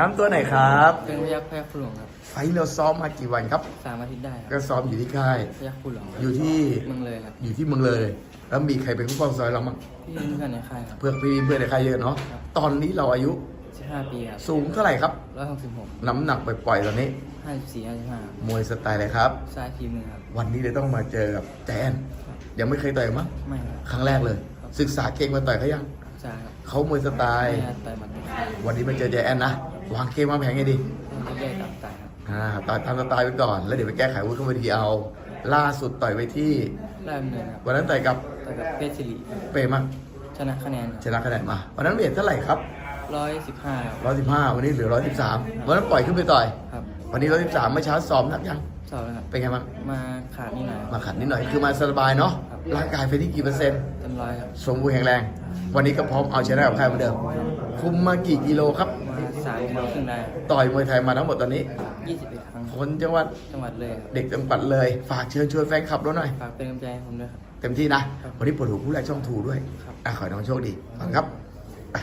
น้ำตัวไหนครับเป็นพยักพยักผู้หลวงครับ ไฟท์เราซ้อมมากี่วันครับ สามอาทิตย์ได้คก็รับซ้อมอยู่ที่ค่าย พยักผู้หลวงครับอยู่ที่ เมืองเลยครับอยู่ที่เมืองเลย แล้วมีใครเป็นผู้ปกครองซอยเราบ้างพี่เพื่อนในค่ายครับ เพื่อนพี่เพื่อนในค่ายเยอะเนาะตอนนี้เราอายุสิบห้าปีครับสูงเท่าไหร่ครับ ร้อยหกสิบหกน้ำหนักไปปล่อยๆตอนนี้ ห้าสิบสี่ห้าสิบห้ามวยสไตล์อะไรครับ ซ้ายทีมือครับ วันนี้เลยต้องมาเจอกับแจน ยังไม่เคยต่อยมั้งไม่ครับครั้งแรกเลย ศึกษาเก่งมาต่อยเขายังซ้ายครับเขามวยสไตล์ ไม่ต่อยหมัดต่อยวันนี้มาเจอแจนนะ วางเกมวางแผนให้ดีไม่แยกกับตายครับอ่าต่อยตามสไตล์ไปก่อน แล้วเดี๋ยวไปแก้ไขวุ้นเข้าไปทีเอา ล่าสุดต่อยไปที่ ได้ดำเนินครับวันนั้นต่อยกับต่อยกับเพชรสิริเปรมั้งชนะคะแนนชนะคะแนนมา วันนั้นเวทเท่าไหร่ครับร้อยสิบห้า115วันนี้เหลือ113วันนั้นปล่อยขึ้นไปต่อย ครับวันนี้113เมื่อเช้าซ้อมหนักยังสอบแล้วครับ เป็นไงบ้างมาขาดนิดหน่อยมาขัดนิดหน่อยคือมาสบายเนาะครับ ร่างกายเป็นที่กี่เปอร์เซ็นต์เต็มร้อยครับสมบูรณ์แข็งแรง วันนี้ก็พร้อมเอาชนะกับใครเหมือนเดิม คุมมากี่กิโลครับมา สามโมงครึ่งได้ต่อยมวยไทยมาทั้งหมดตอนนี้ยี่สิบเอ็ดครั้งคนจังหวัดจังหวัดเลยครับเด็กจังหวัดเลย ฝากเชิญชวนแฟนคลับเราหน่อย ฝากเป็นกำลังใจให้ผมด้วยครับ เต็มที่นะครับวันนี้ปวดหัวผู้แรกช่องทูด้วยครับอะขอให้น้องโชคดีก่อนครับ